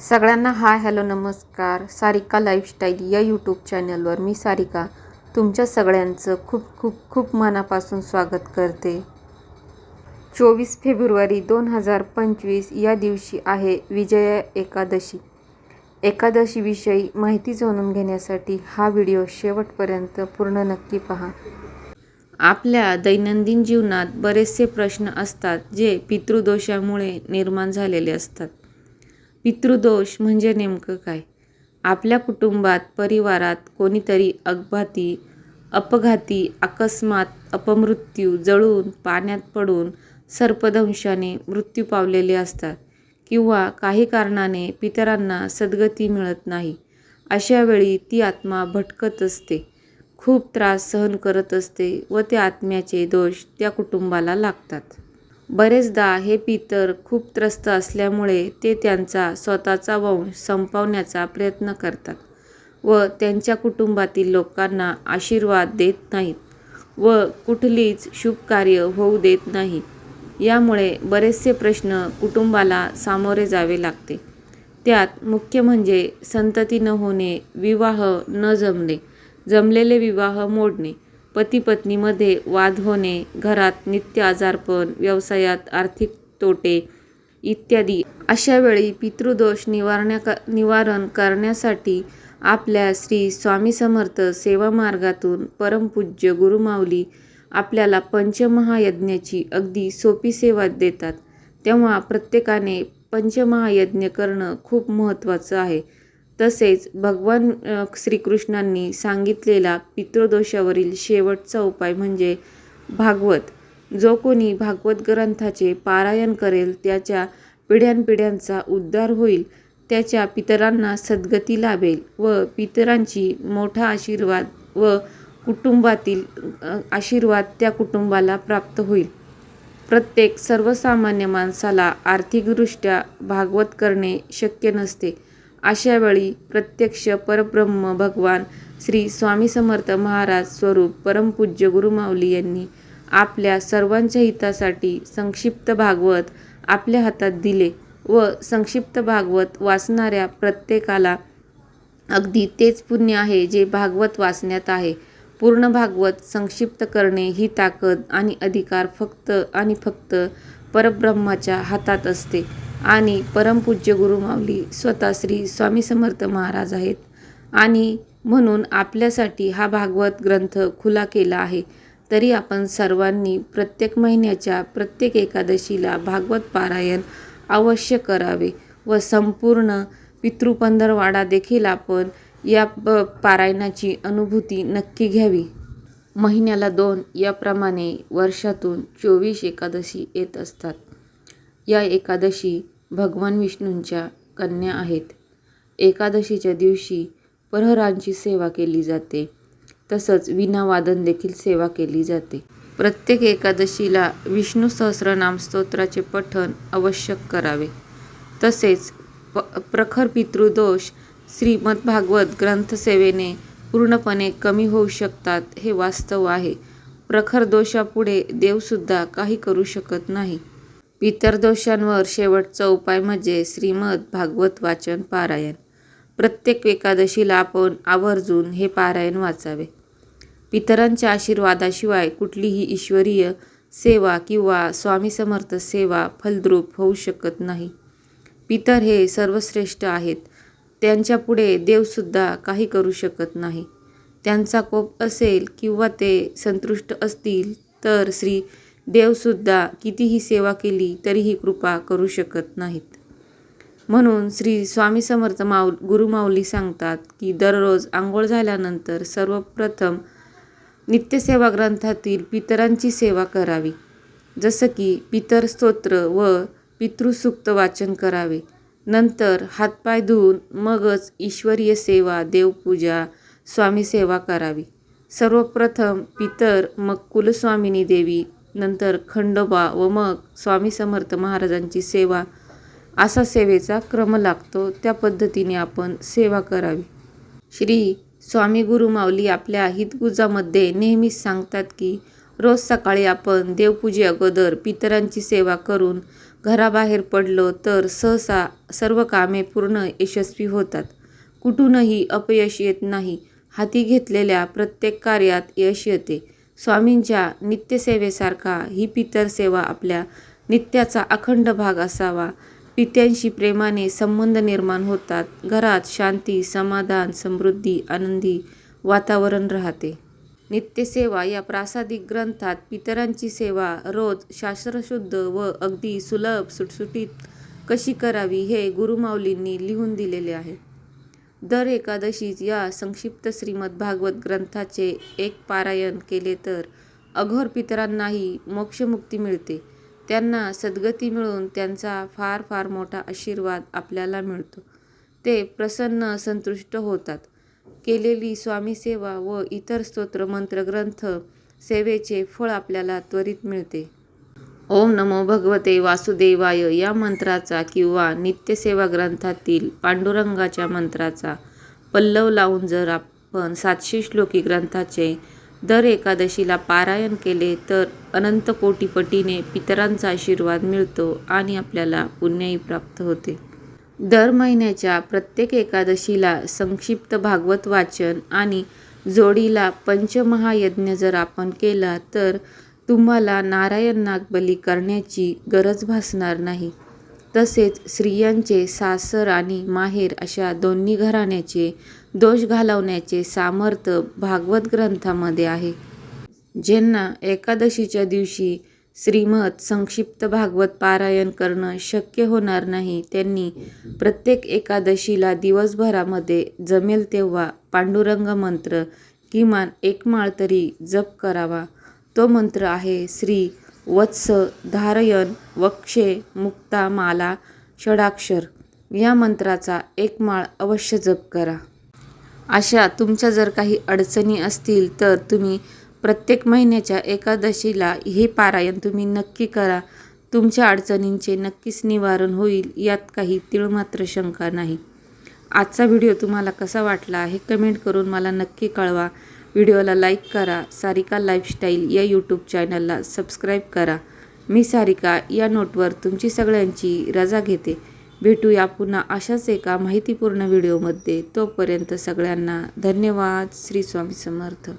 सगळ्यांना hi hello नमस्कार. Sarika lifestyle या यूट्यूब चॅनलवर मी सारिका तुमच्या सगळ्यांचं खूप खूप खूप मनापासून स्वागत करते. चोवीस फेब्रुवारी दोन हजार पंचवीस या दिवशी आहे विजया एकादशी. एकादशीविषयी माहिती जाणून घेण्यासाठी हा व्हिडिओ शेवटपर्यंत पूर्ण नक्की पहा. आपल्या दैनंदिन जीवनात बरेचसे प्रश्न असतात जे पितृदोषामुळे निर्माण झालेले असतात. पितृदोष म्हणजे नेमकं काय? आपल्या कुटुंबात परिवारात कोणीतरी अपघाती अपघाती अकस्मात अपमृत्यू जळून पाण्यात पडून सर्पदंशाने मृत्यू पावलेले असतात किंवा काही कारणाने पितरांना सद्गती मिळत नाही अशावेळी ती आत्मा भटकत असते खूप त्रास सहन करत असते व त्या आत्म्याचे दोष त्या कुटुंबाला लागतात. बरेचदा हे पितर खूप त्रस्त असल्यामुळे ते त्यांचा स्वतःचा वंश संपवण्याचा प्रयत्न करतात व त्यांच्या कुटुंबातील लोकांना आशीर्वाद देत नाहीत व कुठलीच शुभ कार्य होऊ देत नाही. यामुळे बरेचसे प्रश्न कुटुंबाला सामोरे जावे लागते. त्यात मुख्य म्हणजे संतती न होणे विवाह न जमणे जमलेले विवाह मोडणे पती पत्नीमध्ये वाद होणे घरात नित्य आजारपण व्यवसायात आर्थिक तोटे इत्यादी अशा वेळी पितृदोष निवारण्या निवारण करण्यासाठी आपल्या श्री स्वामी समर्थ सेवा मार्गातून परमपूज्य गुरुमाऊली आपल्याला पंचमहायज्ञाची अगदी सोपी सेवा देतात. तेव्हा प्रत्येकाने पंचमहायज्ञ करणं खूप महत्त्वाचं आहे. तसेच भगवान श्रीकृष्णांनी सांगितलेला पितृदोषावरील शेवटचा उपाय म्हणजे भागवत. जो कोणी भागवत ग्रंथाचे पारायण करेल त्याच्या पिढ्यानपिढ्यांचा उद्धार होईल त्याच्या पितरांना सद्गती लाभेल व पितरांची मोठा आशीर्वाद व कुटुंबातील आशीर्वाद त्या कुटुंबाला प्राप्त होईल. प्रत्येक सर्वसामान्य माणसाला आर्थिकदृष्ट्या भागवत करणे शक्य नसते. अशावेळी प्रत्यक्ष परब्रह्म भगवान श्री स्वामी समर्थ महाराज स्वरूप परमपूज्य गुरुमाऊली यांनी आपल्या सर्वांच्या हितासाठी संक्षिप्त भागवत आपल्या हातात दिले व संक्षिप्त भागवत वाचणाऱ्या प्रत्येकाला अगदी तेच पुण्य आहे जे भागवत वाचण्यात आहे. पूर्ण भागवत संक्षिप्त करणे ही ताकद आणि अधिकार फक्त आणि फक्त परब्रह्माच्या हातात असते. आणि परमपूज्य गुरुमाऊली स्वतः श्री स्वामी समर्थ महाराज आहेत. आणि म्हणून आपल्यासाठी हा भागवत ग्रंथ खुला केला आहे. तरी आपण सर्वांनी प्रत्येक महिन्याच्या प्रत्येक एकादशीला भागवत पारायण अवश्य करावे व संपूर्ण पितृपंधरवाडा देखील आपण या प पारायणाची अनुभूती नक्की घ्यावी. महिन्याला दोन याप्रमाणे वर्षातून चोवीस एकादशी येत असतात. या एकादशी भगवान विष्णूंच्या कन्या आहेत. एकादशीच्या दिवशी प्रहरांची सेवा केली जाते. तसंच विनावादन देखील सेवा केली जाते. प्रत्येक एकादशीला विष्णू सहस्रनाम स्तोत्राचे पठण आवश्यक करावे. तसेच प प्रखर पितृदोष श्रीमद्भागवत ग्रंथसेवेने पूर्णपणे कमी होऊ शकतात हे वास्तव आहे. प्रखर दोषापुढे देवसुद्धा काही करू शकत नाही. पितरदोषांवर शेवटचा उपाय म्हणजे श्रीमद भागवत वाचन पारायण. प्रत्येक एकादशीला आपण आवर्जून हे पारायण वाचावे. पितरांच्या आशीर्वादाशिवाय कुठलीही ईश्वरीय सेवा किंवा स्वामी समर्थ सेवा फलद्रूप होऊ शकत नाही. पितर हे सर्वश्रेष्ठ आहेत. त्यांच्यापुढे देवसुद्धा काही करू शकत नाही. त्यांचा कोप असेल किंवा ते संतुष्ट असतील तर श्री देवसुद्धा कितीही सेवा केली तरीही कृपा करू शकत नाहीत. म्हणून श्री स्वामी समर्थ माऊ गुरुमाऊली सांगतात की दररोज आंघोळ झाल्यानंतर सर्वप्रथम नित्यसेवा ग्रंथातील पितरांची सेवा करावी. जसं की पितर स्तोत्र व पितृसूक्त वाचन करावे. नंतर हातपाय धुवून मगच ईश्वरीय सेवा देवपूजा स्वामी सेवा करावी. सर्वप्रथम पितर मग कुलस्वामिनी देवी नंतर खंडोबा व मग स्वामी समर्थ महाराजांची सेवा. असा सेवेचा क्रम लागतो. त्या पद्धतीने आपण सेवा करावी. श्री स्वामी गुरुमाऊली आपल्या हितगुजामध्ये नेहमीच सांगतात की रोज सकाळी आपण देवपूजे अगोदर पितरांची सेवा करून घराबाहेर पडलो तर सहसा सर्व कामे पूर्ण यशस्वी होतात. कुठूनही अपयश येत नाही. हाती घेतलेल्या प्रत्येक कार्यात यश येते. स्वामींच्या नित्यसेवेसारखा ही पितर सेवा आपल्या नित्याचा अखंड भाग असावा. पित्यांशी प्रेमाने संबंध निर्माण होतात. घरात शांती समाधान समृद्धी आनंदी वातावरण राहते. नित्यसेवा या प्रासादिक ग्रंथात पितरांची सेवा रोज शास्त्रशुद्ध व अगदी सुलभ सुटसुटीत कशी करावी हे गुरुमाऊलींनी लिहून दिलेले आहे. दर एकादशीच या संक्षिप्त श्रीमद भागवत ग्रंथाचे एक पारायण केले तर अघोर पितरांनाही मोक्षमुक्ती मिळते. त्यांना सद्गती मिळून त्यांचा फार फार मोठा आशीर्वाद आपल्याला मिळतो. ते प्रसन्न संतुष्ट होतात. केलेली स्वामीसेवा व इतर स्तोत्र मंत्र ग्रंथ सेवेचे फळ आपल्याला त्वरित मिळते. ओम नमो भगवते वासुदेवाय. या मंत्राचा किंवा नित्यसेवा ग्रंथातील पांडुरंगाच्या मंत्राचा पल्लव लावून जर आपण सातशे श्लोकी ग्रंथाचे दर एकादशीला पारायण केले तर अनंत कोटीपटीने पितरांचा आशीर्वाद मिळतो आणि आपल्याला पुण्यही प्राप्त होते. दर महिन्याच्या प्रत्येक एकादशीला संक्षिप्त भागवत वाचन आणि जोडीला पंचमहायज्ञ जर आपण केला तर तुम्हाला नारायण नागबली करण्याची गरज भासणार नाही. तसेच स्त्रियांचे सासर आणि माहेर अशा दोन्ही घराण्याचे दोष घालवण्याचे सामर्थ्य भागवत ग्रंथामध्ये आहे. ज्यांना एकादशीच्या दिवशी श्रीमद संक्षिप्त भागवत पारायण करणं शक्य होणार नाही त्यांनी प्रत्येक एकादशीला दिवसभरामध्ये जमेल तेव्हा पांडुरंग मंत्र किमान एक माळ तरी जप करावा. तो मंत्र आहे श्री वत्स धारयन वक्षे मुक्ता माला षडाक्षर. या मंत्राचा एक माळ अवश्य जप करा. अशा तुमच्या जर काही अडचणी असतील तर तुम्ही प्रत्येक महिन्याच्या एकादशीला हे पारायण तुम्ही नक्की करा. तुमच्या अडचणींचे नक्कीच निवारण होईल यात काही तिळमात्र शंका नाही. आजचा व्हिडिओ तुम्हाला कसा वाटला हे कमेंट करून मला नक्की कळवा. व्हिडिओला लाईक करा सारिका लाईफस्टाईल या यूट्यूब चॅनलला सबस्क्राईब करा. मी सारिका या नोटवर तुमची सगळ्यांची रजा घेते. भेटूया पुन्हा अशाच एका माहितीपूर्ण व्हिडिओमध्ये. तोपर्यंत सगळ्यांना धन्यवाद. श्री स्वामी समर्थ.